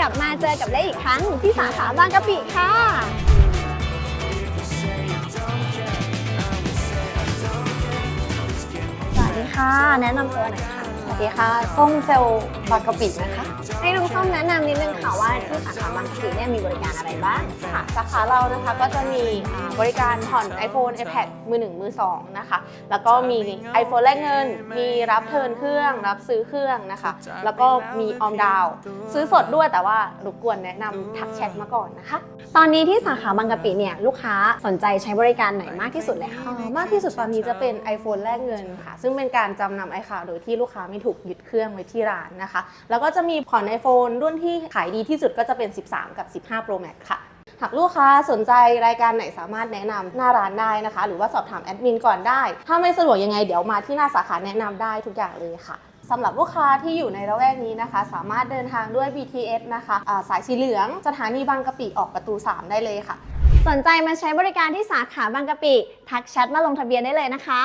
กลับมาเจอกับเล่อีกครั้งที่สาขาบางกะปิค่ะสวัสดีค่ะ แนะนำตัวหน่อยค่ะ ดีค่ะ ส้มเซลล์บางกะปินะคะ ให้น้องส้มแนะนำนิดนึงค่ะว่าที่สาขาบางกะปิเนี่ยมีบริการอะไรบ้างค่ะ สาขาเรานะคะก็จะมีอ่าบริการผ่อน iPhone iPad มือหนึ่งมือสองนะคะ แล้วก็มี iPhone แลกเงิน มีรับเทิร์นเครื่อง รับซื้อเครื่องนะคะ แล้วก็มีออมดาวน์ซื้อสดด้วยแต่ว่ารบกวนแนะนำทักแชทมาก่อนนะคะ ตอนนี้ที่สาขาบางกะปิเนี่ยลูกค้าสนใจใช้บริการไหนมากที่สุดเลยคะอ่ามากที่สุดตอนนี้จะเป็น iPhone แลกเงินค่ะ ซึ่งเป็นการจำนำไอคาวโดยที่ลูกค้าไม่ถูกยึดเครื่องไว้ที่ร้านนะคะ แล้วก็จะมีผ่อน iPhone รุ่นที่ขายดีที่สุดก็จะเป็น 13 กับ 15 Pro Max ค่ะหากลูกค้าสนใจรายการไหนสามารถแนะนำหน้าร้านได้นะคะ หรือว่าสอบถามแอดมินก่อนได้ ถ้าไม่สะดวกยังไงเดี๋ยวมาที่หน้าสาขาแนะนำได้ทุกอย่างเลยค่ะสำหรับลูกค้าที่อยู่ในระแวกนี้นะคะ สามารถเดินทางด้วย BTS นะคะอ่าสายสีเหลืองสถานีบางกะปิออกประตู 3 ได้เลยค่ะ สนใจมาใช้บริการที่สาขาบางกะปิ ทักแชทมาลงทะเบียนได้เลยนะคะ